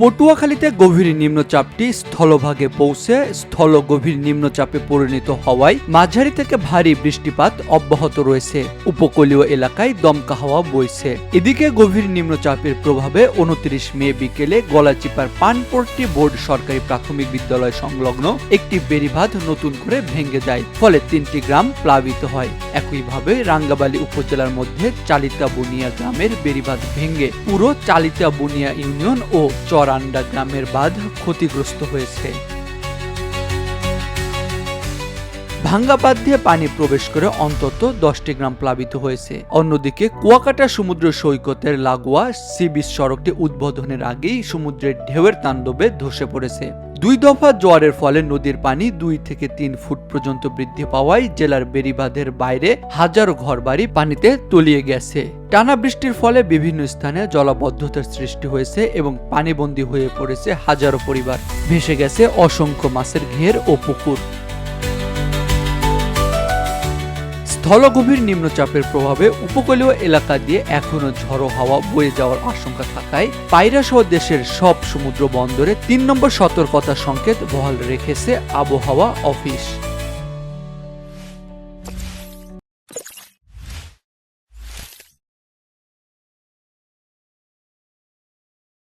পটুয়াখালীতে গভীর নিম্নচাপটি স্থলভাগে পৌঁছে স্থল গভীর নিম্নচাপে পরিণত হওয়ায় মাঝারি থেকে ভারী বৃষ্টিপাত অব্যাহত রয়েছে। উপকূলীয় এলাকায় দমকা হাওয়া বইছে। এদিকে গভীর নিম্নচাপের প্রভাবে উনত্রিশ মে বিকেলে গলাচিপার পানপট্টি বোর্ড সরকারি প্রাথমিক বিদ্যালয় সংলগ্ন একটি বেড়িবাঁধ নতুন করে ভেঙে যায়, ফলে তিনটি গ্রাম প্লাবিত হয়। একইভাবে রাঙ্গাবালি উপজেলার মধ্যে চালিতা বুনিয়া গ্রামের বেড়িবাঁধ ভেঙে পুরো চালিতা বুনিয়া ইউনিয়ন ও চরান্ডা গ্রামের বাঁধ ক্ষতিগ্রস্ত হয়েছে। ভাঙ্গা বাঁধ দিয়ে পানি প্রবেশ করে অন্তত দশটি গ্রাম প্লাবিত হয়েছে। অন্যদিকে কুয়াকাটা সমুদ্র সৈকতের লাগোয়া সি বিচ সড়কটি উদ্বোধনের আগেই সমুদ্রের ঢেউয়ের তাণ্ডবে ধসে পড়েছে। দুই দফা জোয়ারের ফলে নদীর পানি দুই থেকে তিন ফুট পর্যন্ত বৃদ্ধি পাওয়ায় জেলার বেড়িবাঁধের বাইরে হাজারো ঘরবাড়ি পানিতে তলিয়ে গেছে। টানা বৃষ্টির ফলে বিভিন্ন স্থানে জলাবদ্ধতার সৃষ্টি হয়েছে এবং পানিবন্দী হয়ে পড়েছে হাজারো পরিবার। ভেসে গেছে অসংখ্য মাছের ঘের ও পুকুর। স্থলগভীর নিম্নচাপের প্রভাবে উপকূলীয় এলাকা দিয়ে এখনও ঝড়ো হাওয়া বয়ে যাওয়ার আশঙ্কা থাকায় পায়রা সহ দেশের সব সমুদ্র বন্দরে তিন নম্বর সতর্কতা সংকেত বহাল রেখেছে আবহাওয়া অফিস।